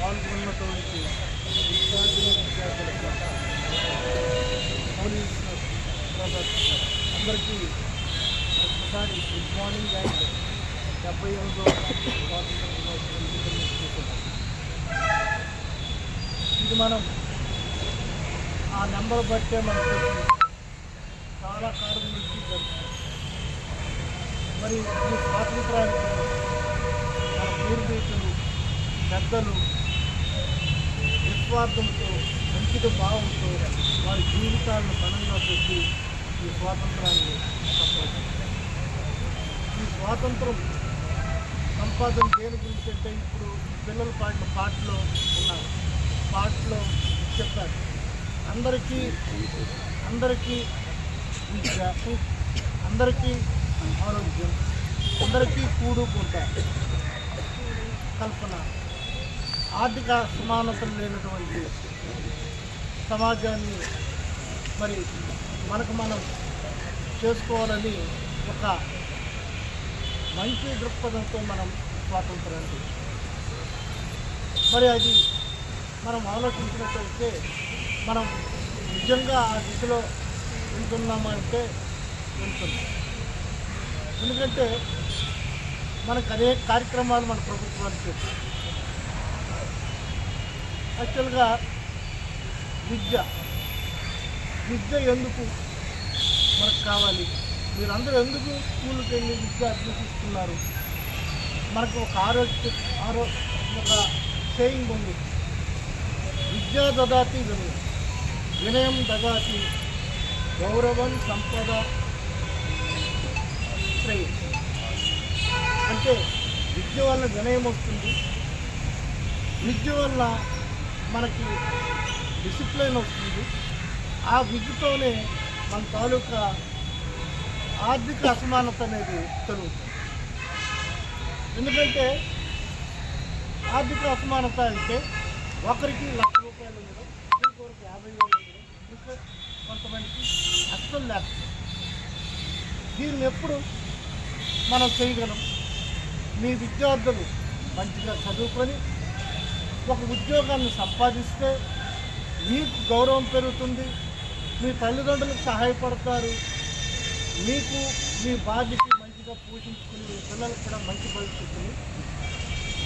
పాల్గొన్నటువంటి విద్యార్థులు విద్యార్థులకు అందరికీ ఒకసారి గుడ్ మార్నింగ్ అండ్ డెబ్బై ఎనిమిదో ఇది మనం ఆ నెంబర్ బట్టే మనకు చాలా కాలం నుంచి జరుగుతుంది మరి ఈ స్వాతంత్రానికి మన పూర్వీకులు పెద్దలు నిస్వార్థంతో అంకిత భావంతో వారి జీవితాలను బలంగా పెట్టి ఈ స్వాతంత్రాన్ని ఈ స్వాతంత్రం సంపాదన దేని గురించి అంటే ఇప్పుడు పిల్లలు పాడిన పాటలో ఉన్నారు. పాటలో చెప్పారు. అందరికీ అందరికీ విద్య అందరికీ ఆరోగ్యం అందరికీ కూడు కల్పన. ఆర్థిక సమానతలు లేనటువంటి సమాజాన్ని మరి మనకు మనం చేసుకోవాలని ఒక మంచి దృక్పథంతో మనం స్వాతంత్రాన్ని మరి అది మనం ఆలోచించినట్లయితే మనం నిజంగా ఆ దిశలో వెళ్తున్నామంటే వెళ్తున్నాం. ఎందుకంటే మనకు అనేక కార్యక్రమాలు మన ప్రభుత్వానికి చేస్తాం యాక్చువల్గా విద్య విద్య ఎందుకు మనకు కావాలి? మీరందరూ ఎందుకు స్కూల్కి వెళ్ళి విద్య అభ్యసిస్తున్నారు? మనకు ఒక ఆరోగ్య ఆరో ఒక సేయింగ్ ఉంది. విద్యా దదాతి వినయం వినయం దదాతి గౌరవం సంపద శ్రేయం. అంటే విద్య వల్ల వినయం వస్తుంది విద్య వల్ల మనకి డిసిప్లిన్ వస్తుంది. ఆ విద్యతోనే మన తాలూకా ఆర్థిక అసమానత అనేది తొలుగుతుంది ఎందుకంటే ఆర్థిక అసమానత అంటే ఒకరికి లక్ష రూపాయలు ఉండడం ఇంకొకరికి యాభై వేలు ఉండడం ఇంకా కొంతమందికి అస్సలు లేకపోతే దీన్ని ఎప్పుడు మనం చేయగలం? మీ విద్యార్థులు మంచిగా చదువుకొని ఒక ఉద్యోగాన్ని సంపాదిస్తే మీకు గౌరవం పెరుగుతుంది మీ తల్లిదండ్రులకు సహాయపడతారు మీకు మీ బాధ్యత మంచిగా పోషించుకుని మీ పిల్లలకు కూడా మంచి భవిష్యత్తుని